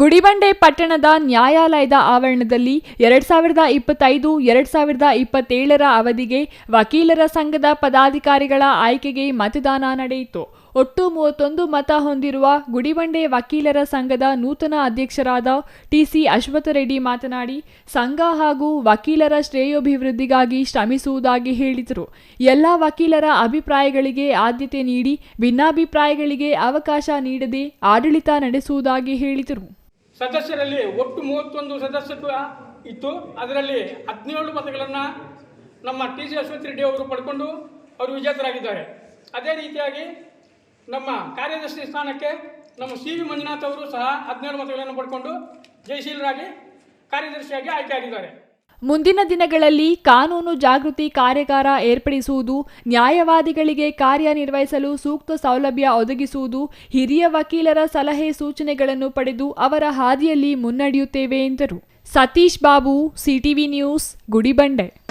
ಗುಡಿಬಂಡೆ ಪಟ್ಟಣದ ನ್ಯಾಯಾಲಯದ ಆವರಣದಲ್ಲಿ ಎರಡ್ ಸಾವಿರದ ಇಪ್ಪತ್ತೈದು, ಎರಡ್ ಸಾವಿರದ ಇಪ್ಪತ್ತೇಳರ ಅವಧಿಗೆ ವಕೀಲರ ಸಂಘದ ಪದಾಧಿಕಾರಿಗಳ ಆಯ್ಕೆಗೆ ಮತದಾನ ನಡೆಯಿತು. ಒಟ್ಟು ಮೂವತ್ತೊಂದು ಮತ ಹೊಂದಿರುವ ಗುಡಿಬಂಡೆ ವಕೀಲರ ಸಂಘದ ನೂತನ ಅಧ್ಯಕ್ಷರಾದ ಟಿಸಿ ಅಶ್ವಥರೆಡ್ಡಿ ಮಾತನಾಡಿ, ಸಂಘ ಹಾಗೂ ವಕೀಲರ ಶ್ರೇಯೋಭಿವೃದ್ಧಿಗಾಗಿ ಶ್ರಮಿಸುವುದಾಗಿ ಹೇಳಿದರು. ಎಲ್ಲ ವಕೀಲರ ಅಭಿಪ್ರಾಯಗಳಿಗೆ ಆದ್ಯತೆ ನೀಡಿ, ಭಿನ್ನಾಭಿಪ್ರಾಯಗಳಿಗೆ ಅವಕಾಶ ನೀಡದೆ ಆಡಳಿತ ನಡೆಸುವುದಾಗಿ ಹೇಳಿದರು. ಸದಸ್ಯರಲ್ಲಿ ಒಟ್ಟು ಮೂವತ್ತೊಂದು ಸದಸ್ಯತ್ವ ಇತ್ತು. ಅದರಲ್ಲಿ ಹದಿನೇಳು ಮತಗಳನ್ನು ನಮ್ಮ ಟಿ ಸಿ ಅಶ್ವಥ್ ರೆಡ್ಡಿ ಅವರು ಪಡ್ಕೊಂಡು ಅವರು ವಿಜೇತರಾಗಿದ್ದಾರೆ. ಅದೇ ರೀತಿಯಾಗಿ ನಮ್ಮ ಕಾರ್ಯದರ್ಶಿ ಸ್ಥಾನಕ್ಕೆ ನಮ್ಮ ಸಿ ವಿ ಮಂಜುನಾಥ್ ಅವರು ಸಹ ಹದಿನೇಳು ಮತಗಳನ್ನು ಪಡ್ಕೊಂಡು ಜಯಶೀಲರಾಗಿ ಕಾರ್ಯದರ್ಶಿಯಾಗಿ ಆಯ್ಕೆಯಾಗಿದ್ದಾರೆ. ಮುಂದಿನ ದಿನಗಳಲ್ಲಿ ಕಾನೂನು ಜಾಗೃತಿ ಕಾರ್ಯಾಗಾರ ಏರ್ಪಡಿಸುವುದು, ನ್ಯಾಯವಾದಿಗಳಿಗೆ ಕಾರ್ಯನಿರ್ವಹಿಸಲು ಸೂಕ್ತ ಸೌಲಭ್ಯ ಒದಗಿಸುವುದು, ಹಿರಿಯ ವಕೀಲರ ಸಲಹೆ ಸೂಚನೆಗಳನ್ನು ಪಡೆದು ಅವರ ಹಾದಿಯಲ್ಲಿ ಮುನ್ನಡೆಯುತ್ತೇವೆ ಎಂದರು. Satish Babu, CTV news, Gudibande.